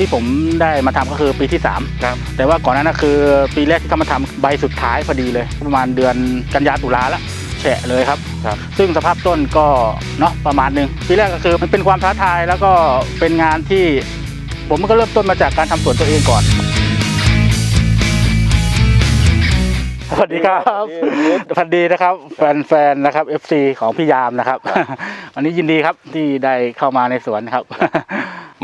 ที่ผมได้มาทำก็คือปีที่3ครับแต่ว่าก่อนหนานั้นนะคือปีแรกที่เขามาทำใบสุดท้ายพอดีเลย ประมาณเดือนกันยาตุลาละแฉะเลยครับครับ ซึ่งสภาพต้นก็เนาะประมาณหนึ่งปีแรกก็คือมันเป็นความท้าทายแล้วก็เป็นงานที่ผมก็เริ่มต้นมาจากการทำสวนตัวเองก่อนสวัสดีครับพันดีนะครับ แฟนๆนะครับ FC ของพี่ยามนะครับ วันนี้ยินดีครับที่ได้เข้ามาในสวนครับ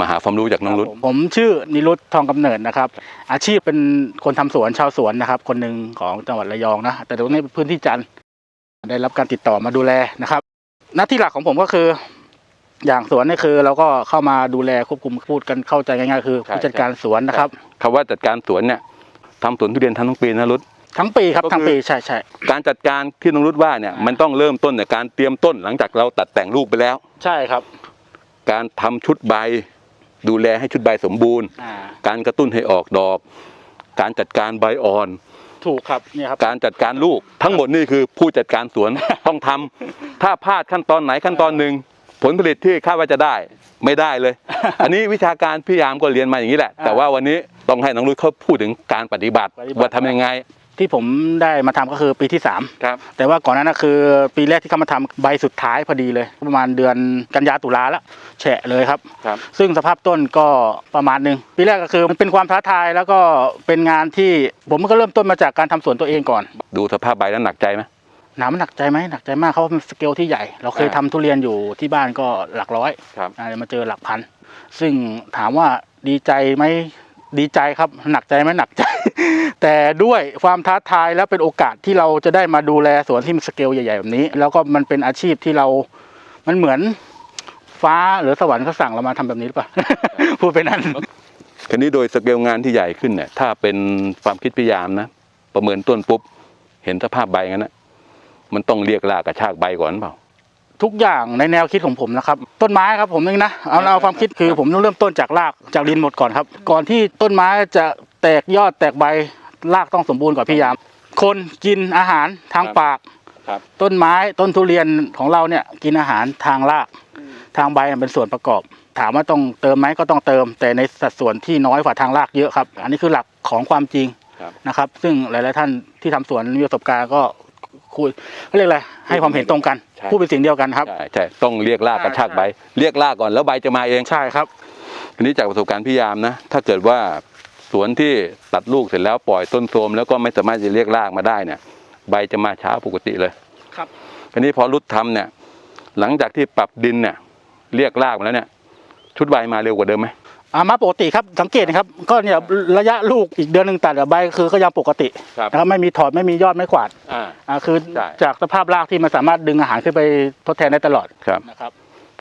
มาหาความรู้จากน้องรุดผมผมชื่อนิรุตทองกำเนิดนะครับ อาชีพเป็นคนทำสวนชาวสวนนะครับ คนหนึ่งของจังหวัดระยองนะ แต่ตรงนี้เป็นพื้นที่จันทร์ได้รับการติดต่อมาดูแลนะครับ หน้าที่หลักของผมก็คือ อย่างสวนนี่คือ เราก็เข้ามาดูแลควบคุมพูดกันเข้าใจง่ายๆคือผู้จัดการสวนนะครับคำว่าจัดการสวนเนี่ยทำสวนทุเรียนทั้งทั้งปีนะรุดทั้งปีครับก็คือทั้งปีใช่ใช่การจัดการที่น้องรุดว่าเนี่ยอ่ามัมันต้องเริ่มต้นจากการเตรียมต้นหลังจากเราตัดแต่งลูกไปแล้ว ใช่ครับ การทำชุดใบ ดูแลให้ชุดใบสมบูรณ์อ่าการกระตุ้นให้ออกดอก การจัดการใบอ่อน ถูกครับเนี่ยครับ การจัดการลูกทั้งหมดนี่คือผู้จัดการสวน ต้องทำถ้าพลาดขั้นตอนไหนขั้นตอนหนึ่งผลผลิตที่คาดว่าจะได้ไม่ได้เลย อันนี้วิชาการพี่ยามก็เรียนมาอย่างนี้แหละ แต่ว่าวันนี้ต้องให้น้องรุดเขาพูดถึงการปฏิบัติปฏิบัติว่าทำยังไง ที่ผมได้มาทำก็คือปีที่สามครับ แต่ว่าก่อนหนานั้นนะคือปีแรกที่เขามาทำใบสุดท้ายพอดีเลย ประมาณเดือนกันยาตุลาแล้วแฉะเลยครับ ครับ ซึ่งสภาพต้นก็ประมาณหนึ่งปีแรกก็คือมันเป็นความท้าทายแล้วก็เป็นงานที่ผมก็เริ่มต้นมาจากการทำสวนตัวเองก่อน ดูสภาพใบแล้วหนักใจไหม หนามันหนักใจไหมหนักใจมากเขาเป็นสเกลที่ใหญ่ เราเคยอ่า ทำทุเรียนอยู่ที่บ้านก็หลักร้อยครับ อ่ามาเจอหลักพัน ซึ่งถามว่าดีใจไหม ดีใจครับหนักใจไหมหนักใจ แต่ด้วยความท้าทายและเป็นโอกาสที่เราจะได้มาดูแลสวนที่มันสเกลใหญ่ๆแบบนี้ แล้วก็มันเป็นอาชีพที่เรา มันเหมือนฟ้าหรือสวรรค์เขาสั่งเรามาทำแบบนี้หรือเปล่า พูดไปนั้นคราวนี้โดยสเกลงานที่ใหญ่ขึ้นเนี่ย ถ้าเป็นความคิดพยายามนะ ประเมินต้นปุ๊บ เห็นสภาพใบงั้นนะมันต้องเรียกลากกระชากใบก่อนเปล่า ทุกอย่างในแนวคิดของผมนะครับ ต้นไม้ครับผมเองนะเอาเอาความคิดคือผมต้องเริ่มต้นจากรากจากดินหมดก่อนครับ ก่อนที่ต้นไม้จะแตกยอดแตกใบรากต้องสมบูรณ์ก่อนพี่ยาม คนกินอาหารทางครับปากครับต้นไม้ต้นทุเรียนของเราเนี่ยกินอาหารทางรากทางใบเป็นส่วนประกอบ ถามว่าต้องเติมไหมก็ต้องเติม แต่ในสัดส่วนที่น้อยกว่าทางรากเยอะครับ อันนี้คือหลักของความจริงครับนะครับ ซึ่งหลาย ๆ ท่านที่ทำสวนมีประสบการณ์ก็ คุยเขาเรียกอะไรให้ความเห็นตรงกัน ใช่ พูดเป็นเสิ่งเดียวกันครับ ใช่ใช่ต้องเรียกลากกระชากใบ เรียกลากก่อนแล้วใบจะมาเอง ใช่ครับ ทีนี้จากประสบการณ์พี่ยามนะ ถ้าเกิดว่าสวนที่ตัดลูกเสร็จแล้วปล่อยต้นโทรมแล้วก็ไม่สามารถจะเรียกรากมาได้เนี่ย ใบจะมาช้าปกติเลยครับ ทีนี้พอรุดทำเนี่ย หลังจากที่ปรับดินเนี่ย เรียกรากมาแล้วเนี่ย ชุดใบมาเร็วกว่าเดิมไหม อามาปกติครับสังเกตนะครับ ก็เนี่ยระยะลูกอีกเดือนหนึ่งตัดอะใบคือก็ยังปกติครับนะครับไม่มีถอดไม่มียอดไม่ขวาดอ่า อ่าคือใช่ จากสภาพรากที่มันสามารถดึงอาหารขึ้นไปทดแทนได้ตลอดครับ นะครับ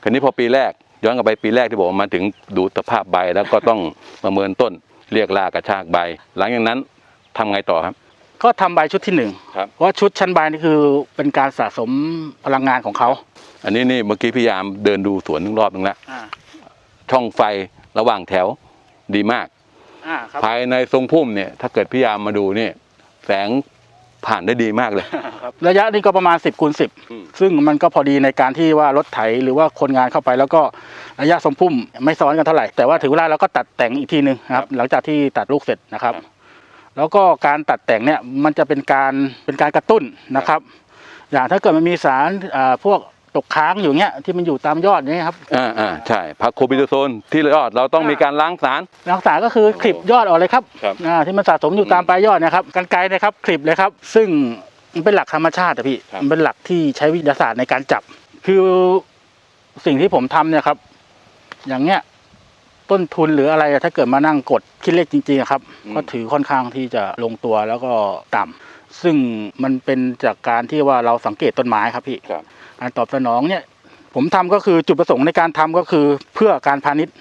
คราวนี้พอปีแรกย้อนกลับไปปีแรกที่บอกว่ามาถึงดูสภาพใบแล้วก็ต้อง ประเมินต้นเรียกรากกระชากใบ หลังจากนั้นทำไงต่อครับ ก็ทำใบชุดที่หนึ่งครับ เพราะชุดชั้นใบนี่คือเป็นการสะสมพลังงานของเขาอันนี้นี่เมื่อกี้พี่ยามเดินดูสวนนึงรอบนึงแล้วอ่า ช่องไฟระหว่างแถวดีมาก อ่าครับภายในทรงพุ่มเนี่ยถ้าเกิดพี่ยามมาดูเนี่ยแสงผ่านได้ดีมากเลยระยะนี้ก็ประมาณ 10คูณอืม 10 ซึ่งมันก็พอดีในการที่ว่ารถไถหรือว่าคนงานเข้าไป แล้วก็ระยะสมพุ่มไม่ซ้อนกันเท่าไหร่ แต่ว่าถึงเวลาเราก็ตัดแต่งอีกทีหนึ่งนะครับ หลังจากที่ตัดลูกเสร็จนะครับครับ แล้วก็การตัดแต่งเนี่ยมันจะเป็นการเป็นการกระตุ้นนะครับ อย่างถ้าเกิดมันมีสารอ่าพวก ตกค้างอยู่เงี้ยที่มันอยู่ตามยอดเนี่ยครับอ่าอ่าใช่พักโคบิโดโซนที่ยอดเราต้องมีการล้างสาร รักษาก็คือคลิปยอดออกเลยครับครับ อ่าที่มันสะสมอยู่ตามปลายยอดเนะครับกันไกลนะครับคลิปเลยครับ ซึ่งมันเป็นหลักธรรมชาติอะพี่ครับ มันเป็นหลักที่ใช้วิทยาศาสตร์ในการจับ คือสิ่งที่ผมทำเนี่ยครับ อย่างเงี้ย ต้นทุนหรืออะไรอะถ้าเกิดมานั่งกดคิดเลขจริงๆอะครับ ก็ถือค่อนข้างที่จะลงตัวแล้วก็ต่ำซึ่งมันเป็นจากการที่ว่าเราสังเกตต้นไม้ครับพี่ ครับการ ตอบสนองเนี่ย ผมทำก็คือจุดประสงค์ในการทำก็คือเพื่อการพาณิชย์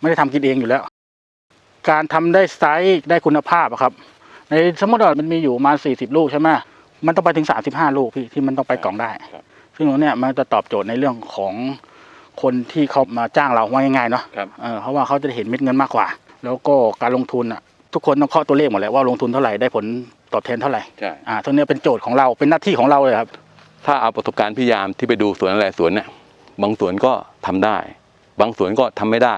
ไม่ได้ทำกินเองอยู่แล้ว การทำได้ไซส์ได้คุณภาพอะครับ ในสมมติว่ามันมีอยู่ประมาณสี่สิบลูกใช่ไหมมันต้องไปถึงสามสิบห้าลูกพี่ที่มันต้องไปกล่องได้ครับซึ่งตรงเนี้ยมันจะตอบโจทย์ในเรื่องของคนที่เขามาจ้างเราว่าง่ายๆเนาะครับเออเพราะว่าเขาจะเห็นเม็ดเงินมากกว่า แล้วก็การลงทุนอะทุกคนต้องเคาะตัวเลขหมดแหละว่าลงทุนเท่าไหร่ได้ผลตอบแทนเท่าไหร่ใช่อ่าตรงเนี้ยเป็นโจทย์ของเราเป็นหน้าที่ของเราเลยครับ ถ้าเอาประสบการณ์พี่ยามที่ไปดูสวนอะไรสวนเนี่ยบางสวนก็ทำได้ บางสวนก็ทำไม่ได้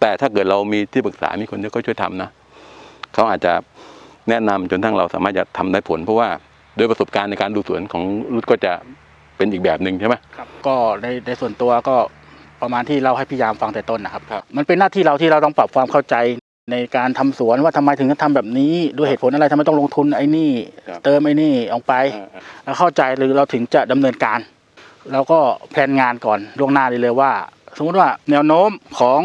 แต่ถ้าเกิดเรามีที่ปรึกษา มีคนที่เขาช่วยทำนะเขาอาจจะแนะนำจนทั้งเราสามารถจะทำได้ผล เพราะว่าด้วยประสบการณ์ในการดูสวนของรุดก็จะเป็นอีกแบบหนึ่งใช่ไหมครับก็ในในส่วนตัวก็ประมาณที่เราให้พี่ยามฟังแต่ต้นนะครับครับมันเป็นหน้าที่เราที่เราต้องปรับความเข้าใจ ในการทำสวนว่าทำไมถึงต้องทำแบบนี้ด้วยเหตุผลอะไรทำไมต้องลงทุนไอ้นี่ครับเติมไอ้นี่ออกไปแล้วเข้าใจหรือเราถึงจะดำเนินการเราก็แพลนงานก่อนล่วงหน้าได้เลยว่า สมมติว่าแนวโน้มของ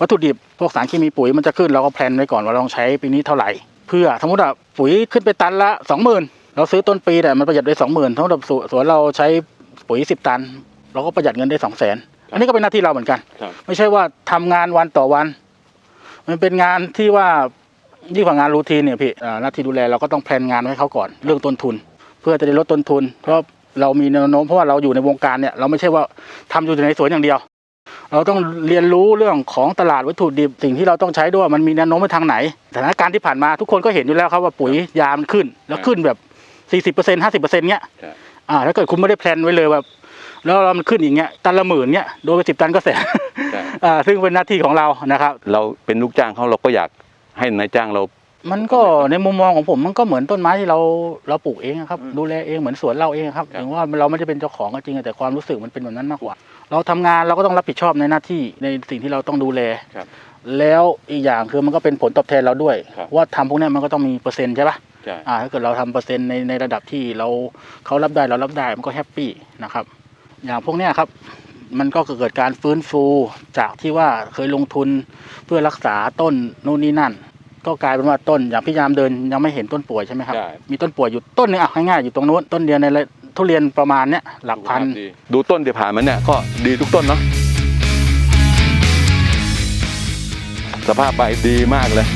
วัตถุดิบพวกสารเคมีปุ๋ยมันจะขึ้นเราก็แพลนไว้ก่อนว่าเราต้องใช้ปีนี้เท่าไหร่ เพื่อสมมติว่าปุ๋ยขึ้นไปตันละสองหมื่นเราซื้อต้นปีแต่มันประหยัดได้สองหมื่นทั้งหมดสวนสวนเราใช้ปุ๋ยสิบตัน เราก็ประหยัดเงินได้สองแสนอันนี้ก็เป็นหน้าที่เราเหมือนกันครับไม่ใช่ว่าทำงานวันต่อวัน มันเป็นงานที่ว่ายิ่งกว่างานรูทีนเนี่ยพี่หน้าที่ดูแลเราก็ต้องแพลนงานไว้เขาก่อนเรื่องต้นทุน เพื่อจะได้ลดต้นทุน เพราะเรามีแนวโน้มเพราะว่าเราอยู่ในวงการเนี่ยเราไม่ใช่ว่าทำอยู่ในสวนอย่างเดียว เราต้องเรียนรู้เรื่องของตลาดวัตถุดิบสิ่งที่เราต้องใช้ด้วยมันมีแนวโน้มไปทางไหนสถานการณ์ที่ผ่านมาทุกคนก็เห็นอยู่แล้วครับว่าปุ๋ยยามันขึ้น แล้วขึ้นแบบสี่สิบเปอร์เซ็นต์ห้าสิบเปอร์เซ็นต์เนี้ยอ่าถ้าเกิดคุณไม่ได้แพลนไว้เลยว่าแล้วเรามันขึ้นอย่างเงี้ยตันละหมื่นเนี้ยโดนไปสิบตันก็แสน ซึ่งเป็นหน้าที่ของเรานะครับ เราเป็นลูกจ้างเขาเราก็อยากให้นายจ้างเรา มันก็ในมุมมองของผมมันก็เหมือนต้นไม้ที่เราเราปลูกเองอะครับอืมดูแลเองเหมือนสวนเราเองครับครับถึงว่าเราไม่ได้เป็นเจ้าของก็จริงแต่ความรู้สึกมันเป็นแบบนั้นมากกว่า เราทำงานเราก็ต้องรับผิดชอบในหน้าที่ในสิ่งที่เราต้องดูแลครับแล้วอีกอย่างคือมันก็เป็นผลตอบแทนเราด้วยครับว่าทำพวกเนี้ยมันก็ต้องมีเปอร์เซ็นต์ใช่ปะใช่อ่าถ้าเกิดเราทำเปอร์เซ็นต์ในในระดับที่เราเขารับได้เรารับได้มันก็แฮปปี้นะครับอย่างพวกเนี้ยครับ มันก็เกิดการฟื้นฟูจากที่ว่าเคยลงทุนเพื่อรักษาต้นนู่นนี่นั่น ก็กลายเป็นว่าต้นอย่างพี่ยามเดินยังไม่เห็นต้นป่วยใช่ไหมครับ ใช่ มีต้นป่วยอยู่ต้นหนึงอะง่ายๆอยู่ตรงนู้นต้นเดียวในละทุเรียนประมาณเนี้ยหลักพัน ดีดูต้นที่ผ่านมาเนี่ยก็ดีทุกต้นเนาะสภาพใบดีมากเลย